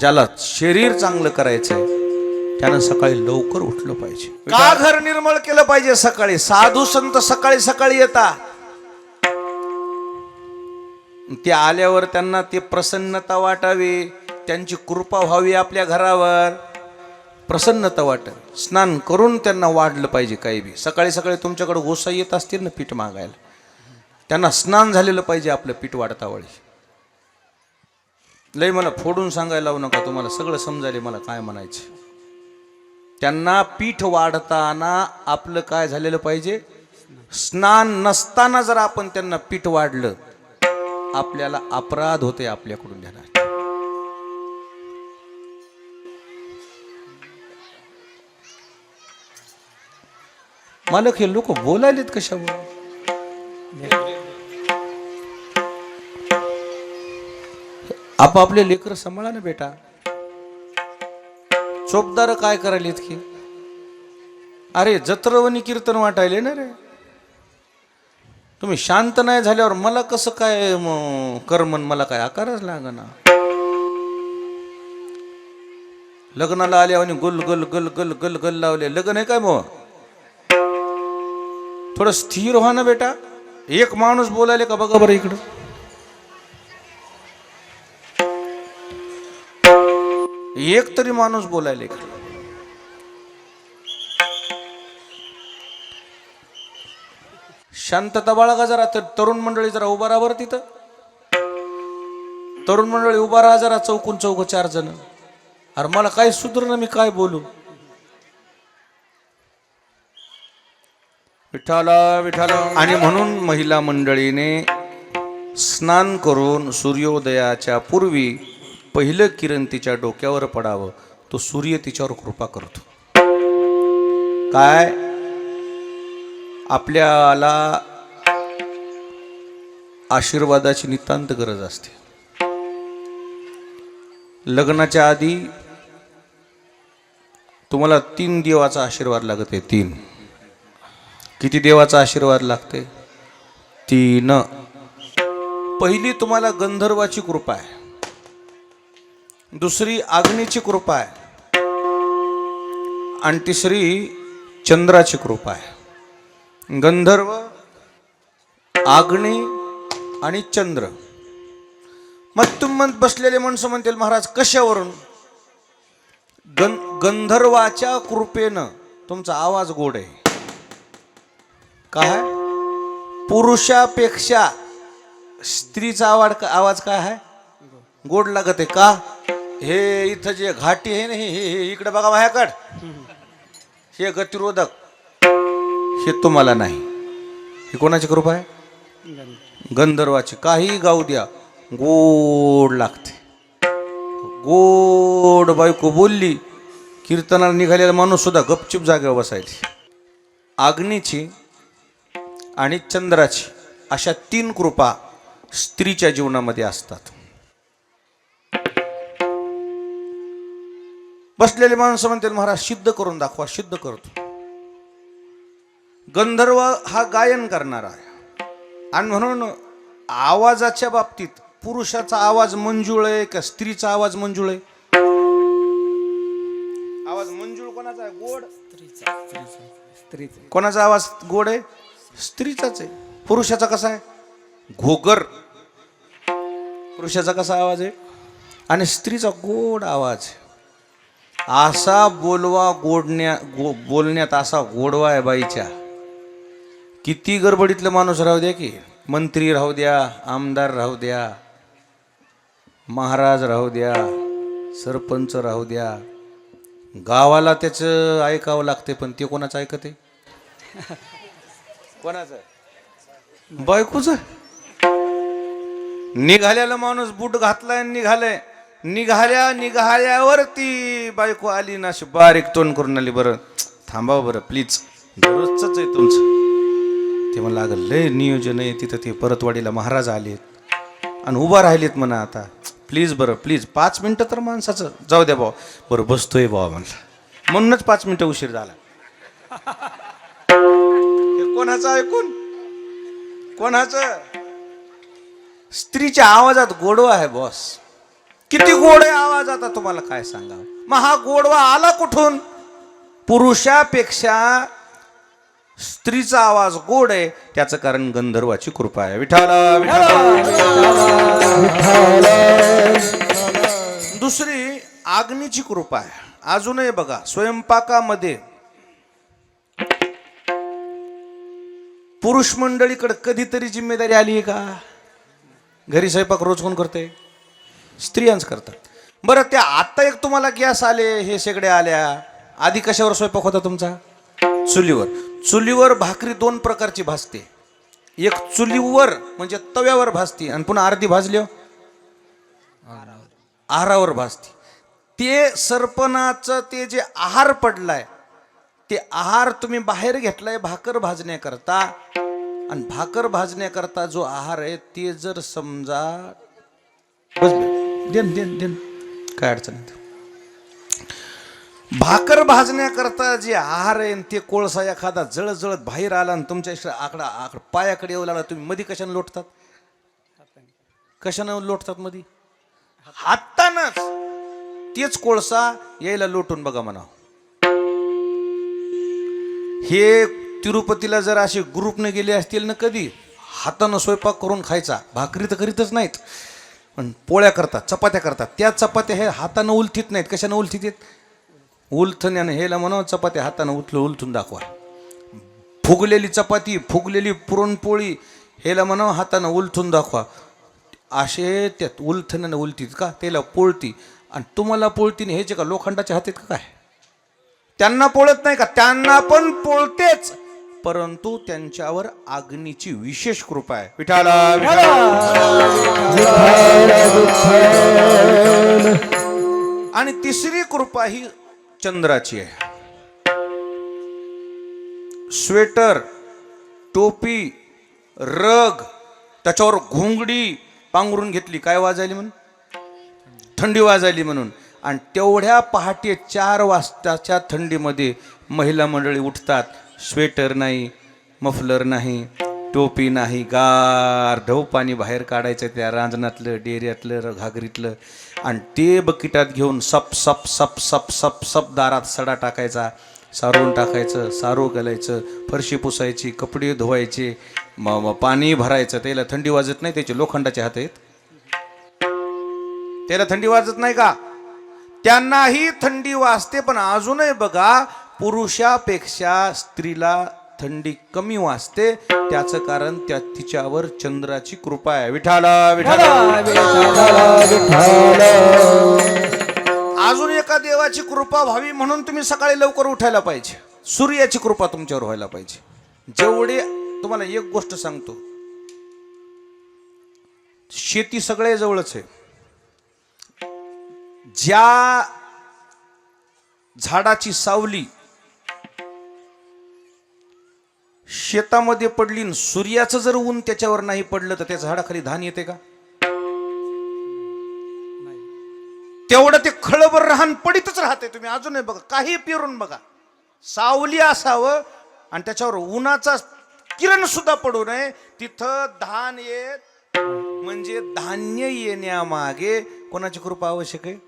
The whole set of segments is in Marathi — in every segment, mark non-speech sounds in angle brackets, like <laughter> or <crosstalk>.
ज्याला शरीर चांगलं करायचंय त्यानं सकाळी लवकर उठलं पाहिजे. का घर निर्मळ केलं पाहिजे सकाळी? साधू संत सकाळी सकाळी येतात ते आल्यावर त्यांना ते प्रसन्नता वाटावी त्यांची कृपा व्हावी आपल्या घरावर. प्रसन्नता वाटावी स्नान करून त्यांना वाढलं पाहिजे काही बी. सकाळी सकाळी तुमच्याकडे गोसा येत असतील ना पीठ मागायला? त्यांना स्नान झालेलं पाहिजे आपलं पीठ वाढता वळी. लय मला फोडून सांगायला लावू नका तुम्हाला सगळं समजायला मला काय म्हणायचं? त्यांना पीठ वाढताना आपलं काय झालेलं पाहिजे? स्नान नसताना जर आपण त्यांना पीठ वाढलं आपल्याला अपराध होते आपल्याकडून घेणार मालक हे लोक बोलायलेत कशावर? आपापले लेकर सांभाळा ना बेटा. चोपदार काय करायला की अरे जत्रवणी कीर्तन वाटायले ना रे. तुम्ही शांत नाही झाल्यावर मला कसं काय म, करमन मला काय आकारच ना लग्नाला आल्यावर आणि गुल गुल गुल गुल गुल गुल लावले. लग्न आहे काय मग? थोडं स्थिर व्हा ना बेटा. एक माणूस बोलायले का बघा बरं इकडं? एक तरी माणूस बोलायला इकडं. शांतता बाळगा जरा? तर तरुण मंडळी जरा उभा राहा बरं तिथं. तरुण मंडळी उभा राहा जरा चौकून चौक चार जण. अरे मला काय सुधर मी काय बोलू? विठाला विठाला आणि म्हणून महिला मंडळीने स्नान करून सूर्योदयाच्या पूर्वी पहिलं किरण तिच्या डोक्यावर पडावं तो सूर्य तिच्यावर कृपा करतो. काय? आपल्याला आशीर्वादाची नितांत गरज असते. लग्नाच्या आधी तुम्हाला तीन देवाचा आशीर्वाद लागत आहे तीन. किती देवाचा आशीर्वाद लागते तीन. पहिली तुम्हाला गंधर्वाची कृपा आहे. दुसरी अग्नीची कृपा आहे. आणि तिसरी चंद्राची कृपा आहे. गंधर्व आग्नी आणि चंद्र. मग तुम्ही बसलेले माणसं म्हणतील महाराज कशावरून? गं गंधर्वाच्या कृपेनं तुमचा आवाज गोड आहे. काय? पुरुषापेक्षा स्त्रीचा आवाज आवाज काय आहे? गोड लागत आहे का? हे इथं जे घाटी आहे ना हे हे- हे इकडे बघा माझ्याकड. हे गतिरोधक. हे तुम्हाला नाही. हे कोणाची कृपा आहे? गंधर्वाची. काही गाऊ द्या. गोड लागते. गोड बायको बोलली कीर्तनाला निघालेला माणूस सुद्धा गपचूप जागेवर बसायची अग्नीची आणि चंद्राची अशा तीन कृपा स्त्रीच्या जीवनामध्ये असतात. बसलेले माणसं म्हणतील महाराज सिद्ध करून दाखवा सिद्ध करतो. गंधर्व हा गायन करणारा आहे. आणि म्हणून आवाजाच्या बाबतीत पुरुषाचा आवाज मंजूळ आहे का स्त्रीचा आवाज मंजूळ आहे? आवाज मंजूळ कोणाचा आहे? गोड? स्त्रीचा कोणाचा आवाज गोड आहे? स्त्रीचाच आहे. पुरुषाचा कसा आहे? घोगर. पुरुषाचा कसा आवाज आहे? आणि स्त्रीचा गोड आवाज आहे. असा बोलवा गोडण्या गो बोलण्यात असा गोडवा आहे बाईच्या. किती गडबडीतलं माणूस राहू द्या की. मंत्री राहू द्या आमदार राहू द्या महाराज राहू द्या सरपंच राहू द्या. गावाला त्याचं ऐकावं लागते पण ते कोणाचं ऐकते कोणाचं? बायकोच? निघाल्याला माणूस बूट घातलाय निघालाय. निघाल्या निघाल्यावर ती बायको आली ना अशी बारीक तोंड करून आली. बरं थांबा बरं प्लीज दररोजच आहे तुमचं. ते मला लागलं लय नियोजन आहे तिथं ते परतवाडीला महाराज आलेत आणि उभा राहिलेत म्हणा आता. प्लीज बरं प्लीज पाच मिनटं तर माणसाचं. जाऊ द्या भाऊ. बरं बसतोय भावा म्हणलं. म्हणूनच पाच मिनटं उशीर झाला. हे कोणाचं ऐकून? कोणाचं? स्त्रीच्या आवाजात गोडवा आहे बॉस किती गोड आहे आवाज आता तुम्हाला काय सांगावं? मग हा गोडवा आला कुठून? पुरुषापेक्षा स्त्रीचा आवाज गोड आहे त्याचं कारण गंधर्वाची कृपा आहे. विठाला दुसरी आग्नीची कृपा आहे. अजूनही बघा स्वयंपाकामध्ये पुरुष मंडळीकडे कधीतरी जिम्मेदारी आली आहे का? घरी स्वयंपाक रोज कोण करते स्त्रियांच करतात. बरं त्या आत्ता एक तुम्हाला गॅस आले हे शेगडे आल्या. आधी कशावर स्वयंपाक होता तुमचा? चुलीवर. चुलीवर भाकरी दोन प्रकारची भाजते. एक चुलीवर म्हणजे तव्यावर भाजते आणि पुन्हा अर्धी भाजली हो. आहारावर भाजते. ते सरपणाचं ते जे आहार पडलाय ते आहार तुम्ही बाहेर घेतलाय भाकर भाजण्याकरता. आणि भाकर भाजण्याकरता जो आहार आहे ते जर समजा बस बस. Then then then. काय अडचण येत भाकर भाजण्याकरता जे आहार आहे ते कोळसा एखादा जळजळत बाहेर आला आणि तुमच्या आकडा आकडा पायाकडे येऊ लागला तुम्ही मध्ये कशाने लोटतात? कशानं लोटतात मध्ये हातानच. तेच कोळसा यायला लोटून बघा म्हणा हे तिरुपतीला जर असे ग्रुपने गेले असतील ना कधी हातानं स्वयंपाक करून खायचा. भाकरी तर करीतच नाहीत. पण पोळ्या करतात चपात्या करतात. त्या चपात्या हे हातानं उलथीत नाहीत. कशानं उलथीत येत उलथण्यानं हेला म्हणावं चपात्या हातानं उलथलं उलथून दाखवा. फुगलेली चपाती फुगलेली पुरणपोळी हेला म्हणावं हातानं उलथून दाखवा. असे त्यात उलथण्यानं उलतीत का? त्याला पोळती. आणि तुम्हाला पोळतीने हे जे का लोखंडाच्या हातात का काय? त्यांना पोळत नाही का? त्यांना पण पोळतेच. परंतु त्यांच्यावर अग्नीची विशेष कृपा आहे. विठाला आणि तिसरी कृपा ही चंद्राची आहे. स्वेटर टोपी रग त्याच्यावर घोंगडी पांघरून घेतली. काय वाजायली म्हणून? थंडी वाजायली म्हणून. आणि तेवढ्या पहाटे चार वाजताच्या थंडीमध्ये महिला मंडळी उठतात. स्वेटर नाही मफलर नाही टोपी नाही गार ढव पाणी बाहेर काढायचं त्या रांजणातलं डेऱ्यातलं र- घागरीतलं. आणि ते बकिटात घेऊन सप सप सप सप सप सप दारात सडा टाकायचा सारून टाकायचं सारो घालायचं फरशी पुसायची कपडे धुवायचे मग पाणी भरायचं. त्याला थंडी वाजत नाही त्याचे लोखंडाचे हात आहेत. त्याला थंडी वाजत नाही का? त्यांनाही थंडी वाजते पण अजूनही बघा पुरुषापेक्षा स्त्रीला थंडी कमी वाजते त्याचं कारण त्या तिच्यावर चंद्राची कृपा आहे. विठाला विठाला अजून एका देवाची कृपा व्हावी म्हणून तुम्ही सकाळी लवकर उठायला पाहिजे. सूर्याची कृपा तुमच्यावर व्हायला पाहिजे. जेवढे तुम्हाला एक गोष्ट सांगतो. शेती सगळे जवळच आहे. ज्या झाडाची सावली शेतामध्ये पडली न सूर्याचं जर ऊन त्याच्यावर नाही पडलं तर त्या झाडाखाली धान येते का? तेवढं ते खळबर राहण पडितच राहते तुम्ही. अजूनही बघा काही पेरून बघा. सावली असावं आणि त्याच्यावर उन्हाचा किरण सुद्धा पडू नये. तिथं धान येत म्हणजे धान्य येण्यामागे कोणाची कृपा आवश्यक आहे?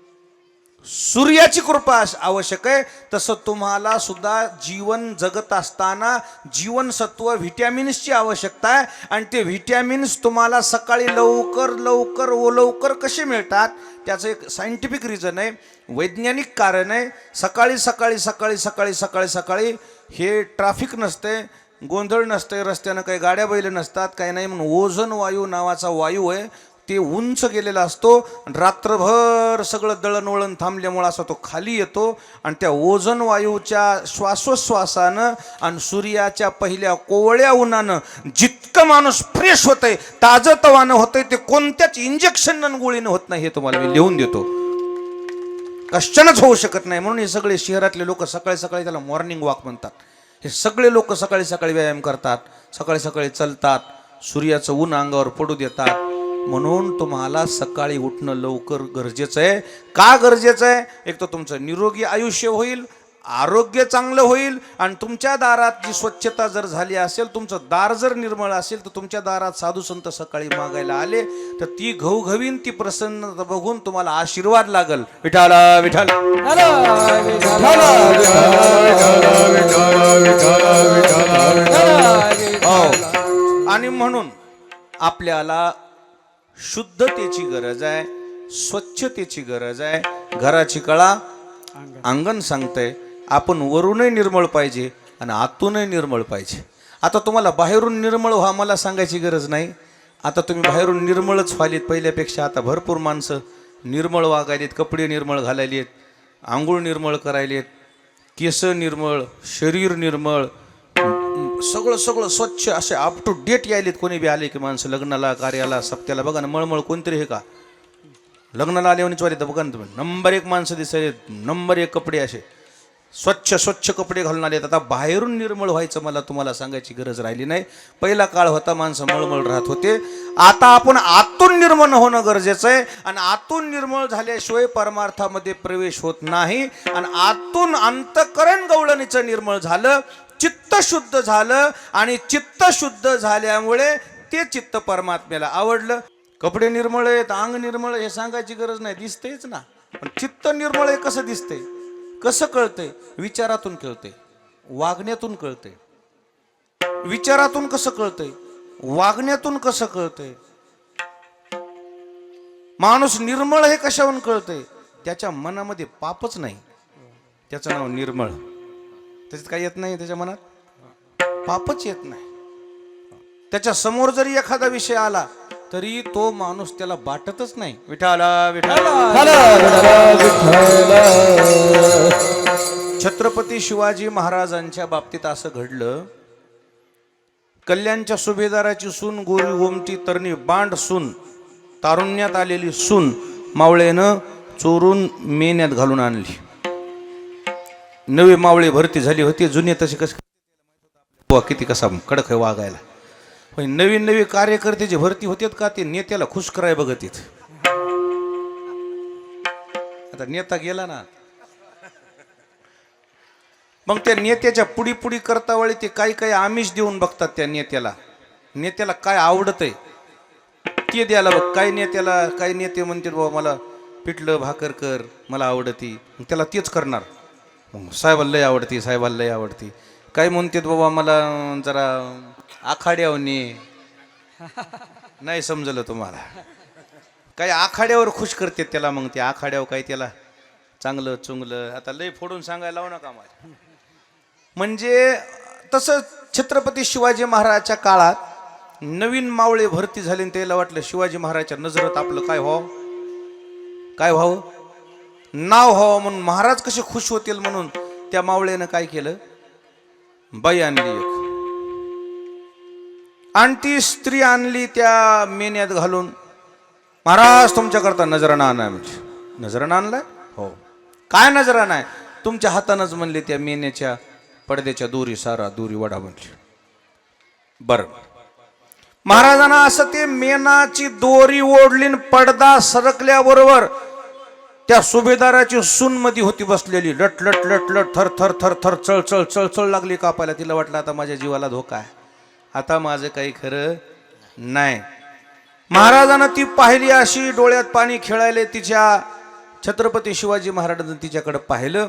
सूर्याची कृपा आवश्यक आहे. तसं तुम्हाला सुद्धा जीवन जगत असताना जीवनसत्व व्हिटॅमिन्सची आवश्यकता आहे. आणि ते व्हिटॅमिन्स तुम्हाला सकाळी लवकर लवकर व लवकर कसे मिळतात? त्याचं एक सायंटिफिक रिझन आहे. वैज्ञानिक कारण आहे. सकाळी सकाळी सकाळी सकाळी सकाळी सकाळी हे ट्रॅफिक नसते गोंधळ नसते रस्त्यानं काही गाड्या बैल नसतात काही नाही. म्हणून ओझोन वायू नावाचा वायू आहे. ते उंच गेलेला असतो आणि रात्रभर सगळं दळणवळण थांबल्यामुळं असा तो खाली येतो आणि त्या ओझन वायूच्या श्वासोश्वासानं आणि सूर्याच्या पहिल्या कोवळ्या उन्हानं जितकं माणूस फ्रेश होतंय ताजतवानं होतंय ते कोणत्याच इंजेक्शन गोळीनं होत नाही हे तुम्हाला मी लिहून देतो. कश्चनच होऊ शकत नाही. म्हणून हे सगळे शहरातले लोक सकाळी सकाळी त्याला मॉर्निंग वॉक म्हणतात. हे सगळे लोक सकाळी सकाळी व्यायाम करतात सकाळी सकाळी चलतात सूर्याचं ऊन अंगावर पडू देतात म्हणून तुम्हाला सकाळी उठणं लवकर गरजेचं आहे. का गरजेचं आहे? एक तर तुमचं निरोगी आयुष्य होईल आरोग्य चांगलं होईल आणि तुमच्या दारात जी स्वच्छता जर झाली असेल तुमचं दार जर निर्मळ असेल तर तुमच्या दारात साधू संत सकाळी मागायला आले तर ती घवघवीन ती प्रसन्नता बघून तुम्हाला आशीर्वाद लागल. विठाला विठाल. हो. आणि म्हणून आपल्याला शुद्धतेची गरज आहे स्वच्छतेची गरज आहे. घराची कळा अंगण. सांगतंय आपण वरूनही निर्मळ पाहिजे आणि आतूनही निर्मळ पाहिजे. आता तुम्हाला बाहेरून निर्मळ व्हा मला सांगायची गरज नाही. आता तुम्ही बाहेरून निर्मळच व्हालीत पहिल्यापेक्षा. आता भरपूर माणसं निर्मळ वागायलेत कपडे निर्मळ घालायलेत आंघोळ निर्मळ करायलेत केस निर्मळ शरीर निर्मळ सगळं सगळं स्वच्छ असे अप टू डेट यायलेत. कोणी बी आले की माणसं लग्नाला कार्याला सप्त्याला बघा ना मळमळ कोणतरी हे का? लग्नाला आले म्हणजे तर बघा ना तुम्ही. नंबर एक माणसं दिसले नंबर एक कपडे असे. स्वच्छ स्वच्छ कपडे घालून आलेत. आता बाहेरून निर्मळ व्हायचं मला तुम्हाला सांगायची गरज राहिली नाही. पहिला काळ होता माणसं मळमळ राहत होते. आता आपण आतून निर्मळ होणं गरजेचं आहे. आणि आतून निर्मळ झाल्याशिवाय परमार्थामध्ये प्रवेश होत नाही. आणि आतून अंतकरण गवळणीचं निर्मळ झालं चित्त शुद्ध झालं आणि चित्त शुद्ध झाल्यामुळे ते चित्त परमात्म्याला आवडलं. कपडे निर्मळ आहेत अंग निर्मळ हे सांगायची गरज नाही दिसतेच ना. पण चित्त निर्मळ आहे कसं दिसते कसं कळतंय? विचारातून कळतंय. वागण्यातून कळतंय. विचारातून कसं कळतंय? वागण्यातून कसं कळतंय? माणूस निर्मळ हे कशावरून कळतंय? त्याच्या मनामध्ये पापच नाही. त्याचं नाव निर्मळ. त्याच्यात काय येत नाही त्याच्या मनात? पापच येत नाही. त्याच्यासमोर जरी एखादा विषय आला तरी तो माणूस त्याला बाटतच नाही. विठाला विठाला छत्रपती शिवाजी महाराजांच्या बाबतीत असं घडलं. कल्याणच्या सुभेदाराची सून गोरी गोमटी तरणी बांड सून तारुण्यात आलेली सून मावळेनं चोरून मेन्यात घालून आणली. नवी मावळे भरती झाली होती जुने तसे कसं बुवा किती कसा कडक आहे वागायला. पण नवीन नवी कार्यकर्ते जे भरती होते का ते नेत्याला खुश कराय बघत आता नेता गेला ना. मग त्या नेत्याच्या पुढी पुढी करता वेळी ते काही काही आमिष देऊन बघतात त्या नेत्याला. नेत्याला काय आवडत आहे ते द्यायला बघ. काही नेत्याला काही नेते म्हणतील बाबा मला पिठलं भाकर कर मला आवडती. त्याला तेच करणार. साहेबाला लय आवडती साहेबाला लय आवडती. काय म्हणतात बाबा मला जरा आखाड्यावनी <laughs> नाही समजलं तुम्हाला. काही आखाड्यावर खुश करतात त्याला मग ते आखाड्यावर काही त्याला चांगलं चुंगलं आता लय फोडून सांगायला लावू नका मला म्हणजे तसं छत्रपती शिवाजी महाराजाच्या काळात नवीन मावळे भरती झाली आणि त्याला वाटलं शिवाजी महाराजच्या नजरात आपलं काय व्हावं? काय व्हावं? नाव व्हावं म्हणून महाराज कसे खुश होतील म्हणून त्या मावळ्यानं काय केलं? बाई आणली एक. आणि ती स्त्री आणली त्या मेन्यात घालून. महाराज तुमच्याकरता नजराणा आणा म्हणजे. नजराणा आणलाय? हो. काय नजराणा आहे? तुमच्या हातानंच म्हणले त्या मेन्याच्या पडद्याच्या दोरी सारा दोरी वडा म्हणली. बर. महाराजांना असं ते मेनाची दोरी ओढली पडदा सरकल्याबरोबर त्या सुभेदाराची सुनमध्ये होती बसलेली. लट लट लट लट थर थर थर थर चळ चळ चळ चळ लागली कापायला. तिला वाटलं आता माझ्या जीवाला धोका आहे. आता माझं काही खरं नाही. महाराजानं ती पाहिली अशी डोळ्यात पाणी खेळायले तिच्या छत्रपती शिवाजी महाराजांनी तिच्याकडे पाहिलं.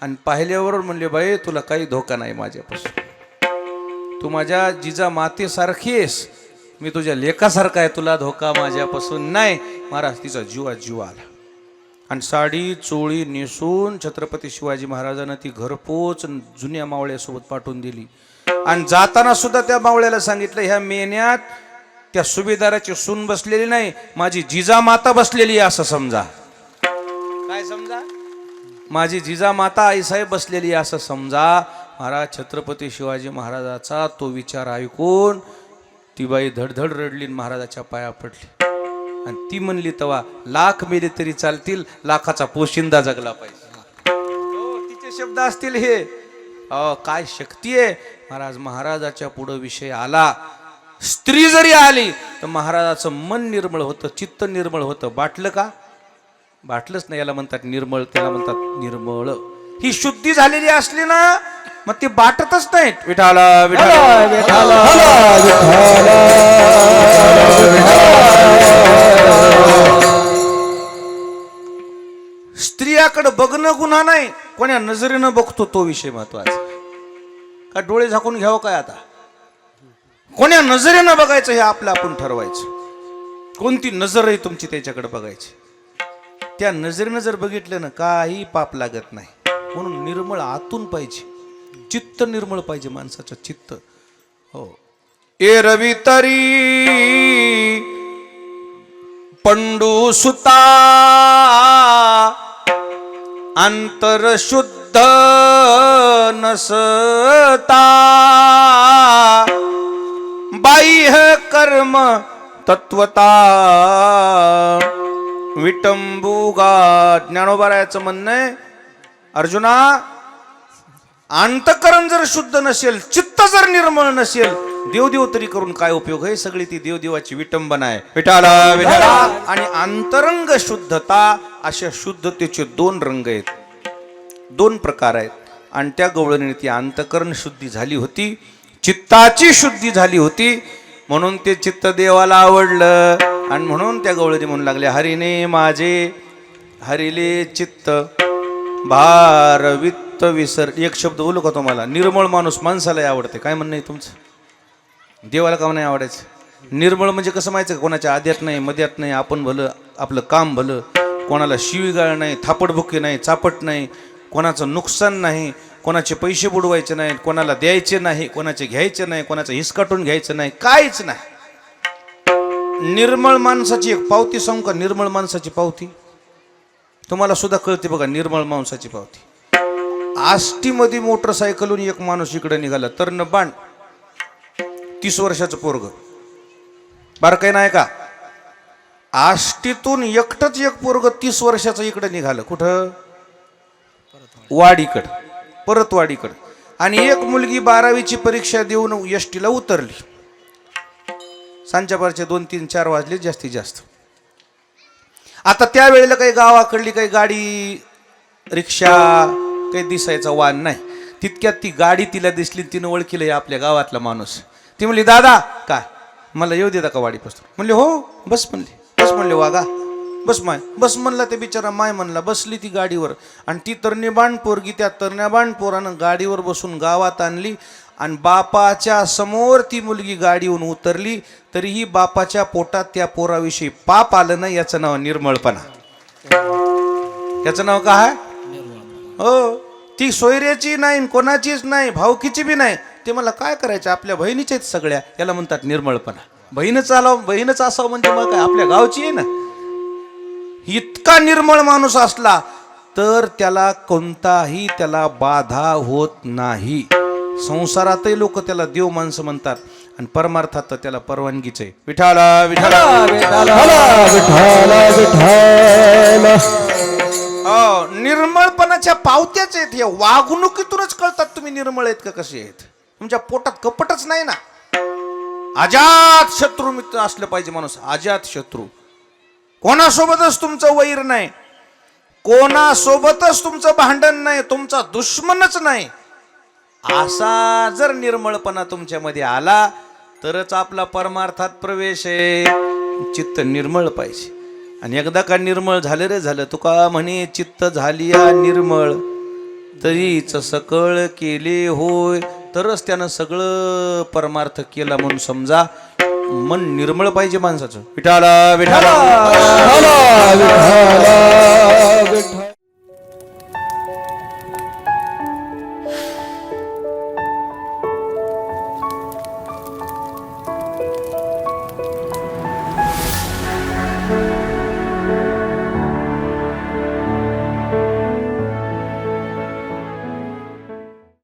आणि पाहिल्यावर म्हणले बाई तुला काही धोका नाही माझ्यापासून. तू माझ्या जिजा मातेसारखी आहेस. मी तुझ्या लेखासारखा आहे. तुला धोका माझ्यापासून नाही. महाराज तिचा जीवा जीव आला. आणि साडी चोळी नेसून छत्रपती शिवाजी महाराजांना ती घरपोच जुन्या मावळ्यासोबत पाठवून दिली. आणि जाताना सुद्धा त्या मावळ्याला सांगितलं ह्या मेन्यात त्या सुभेदाराची सून बसलेली नाही माझी जिजा माता बसलेली आहे असं समजा. काय समजा? माझी जिजा माता आईसाहेब बसलेली आहे असं समजा. महाराज छत्रपती शिवाजी महाराजाचा तो विचार ऐकून ती बाई धडधड रडली आणि महाराजाच्या पाया पडली. आणि ती म्हणली तवा लाख मेले तरी चालतील लाखाचा पोशिंदा जगला पाहिजे. हो, तिचे शब्द असतील हे. अ काय शक्ती आहे? महाराज महाराजाच्या पुढं विषय आला. स्त्री जरी आली तर महाराजाचं मन निर्मळ होतं चित्त निर्मळ होतं. बाटलं का? बाटलंच नाही याला म्हणतात निर्मळ त्याला म्हणतात निर्मळ. ही शुद्धी झालेली असली ना मग ती बाटतच नाहीत. विठाला विठाला. स्त्रियाकडे बघणं गुन्हा नाही कोण्या नजरेनं बघतो तो विषय महत्त्वाचा. का डोळे झाकून घ्यावं काय आता? कोण्या नजरेनं बघायचं हे आपलं आपण ठरवायचं. कोणती नजर आहे तुमची त्याच्याकडे बघायची. त्या नजरेनं जर बघितलं ना काही पाप लागत नाही. म्हणून निर्मळ आतून पाहिजे. चित्त निर्मळ पाहिजे माणसाचं चित्त. हो. ए रवी तरी पंडू सुता अंतर शुद्ध नसता. बाह्य कर्म तत्वता. विटंबुगा ज्ञानोबारायाचं म्हणणं आहे अर्जुना अंतकरण जर शुद्ध नसेल चित्त जर निर्मळ नसेल देवदेव तरी करून काय उपयोग? आहे सगळी ती देवदेवाची विटंबना आहे. विठाला विठाला आणि अंतरंग शुद्धता अशा शुद्धतेचे दोन रंग आहेत. दोन प्रकार आहेत. आणि त्या गवळणीने ती अंतकरण शुद्धी झाली होती चित्ताची शुद्धी झाली होती. म्हणून ते चित्त देवाला आवडलं. आणि म्हणून त्या गवळणी म्हणू लागल्या हरिने माझे हरिले चित्त भार वित्त विसर एक शब्द बोलू का तुम्हाला. निर्मळ माणूस माणसालाही आवडते. काय म्हणणं आहे तुमचं? देवाला का नाही आवडायचं? निर्मळ म्हणजे कसं माहिती का? कोणाच्या आद्यात नाही मध्यात नाही आपण भलं आपलं काम भलं कोणाला शिवीगाळ नाही थापडभुकी नाही चापट नाही कोणाचं नुकसान नाही कोणाचे पैसे बुडवायचे नाहीत कोणाला द्यायचे नाही कोणाचे घ्यायचे नाही कोणाचं हिसकाटून घ्यायचं नाही काहीच नाही. निर्मळ माणसाची एक पावती सांगू का? निर्मळ माणसाची पावती? तुम्हाला सुद्धा कळते बघा निर्मळ माणसाची पावती. आष्टीमध्ये मोटरसायकलून एक माणूस इकडे निघाला. तर न बाण. तीस वर्षाचं पोरग. बार काही नाही का? आष्टीतून एकटच एक पोरग तीस वर्षाचं इकडे निघालं. कुठं? वाडीकड. परत वाडीकड. आणि एक मुलगी बारावीची परीक्षा देऊन एसटीला उतरली. सांच्यापारचे दोन तीन चार वाजले जास्तीत जास्त. आता त्यावेळेला काही गावाकडली काही गाडी रिक्षा काही दिसायचा वान नाही. तितक्यात ती गाडी तिला दिसली तिनं ओळखीलं आपल्या गावातला माणूस. ती म्हणली दादा काय? मला येऊ देता का वाडीपासून? म्हणले हो बस म्हणले. बस म्हणले वागा बस माय बस म्हणला ते बिचारा माय म्हणला बसली ती गाडीवर. आणि ती तरणीबाण पोरगी त्या तरण्याबाण पोरानं गाडीवर बसून गावात आणली आणि बापाच्या समोर ती मुलगी गाडीहून उतरली तरीही बापाच्या पोटात त्या पोराविषयी पाप आलं नाही याचं नाव निर्मळपणा. याचं नाव काय हो ती सोयऱ्याची नाही कोणाचीच नाही भावकीची बी नाही. ते मला काय करायचं? आपल्या बहिणीच्या आहेत सगळ्या. याला म्हणतात निर्मळपणा. बहीणच आला बहीणच असावं म्हणजे मग काय? आपल्या गावची आहे ना. इतका निर्मळ माणूस असला तर त्याला कोणताही त्याला बाधा होत नाही. संसारातही लोक त्याला देव माणसं म्हणतात आणि परमार्थात तर त्याला परवानगीच आहे. विठाला विठाला विठाला निर्मळपणाच्या पावत्याच आहेत हे वागणुकीतूनच कळतात तुम्ही निर्मळ आहेत का कसे आहेत. तुमच्या पोटात कपटच नाही ना. अजात शत्रू मित्र असलं पाहिजे माणूस अजात शत्रू. कोणासोबतच तुमचं वैर नाही. कोणासोबतच तुमचं भांडण नाही तुमचा दुश्मनच नाही. असा जर निर्मळपणा तुमच्यामध्ये आला तरच आपला परमार्थात प्रवेश आहे. चित्त निर्मळ पाहिजे. आणि एकदा का निर्मळ झालं रे झालं. तुका म्हणे चित्त झाली या निर्मळ. तरीच सकळ केले होय. तरच त्यानं सगळं परमार्थ केला म्हणून समजा मन निर्मळ पाहिजे माणसाचं. विठाला विठाला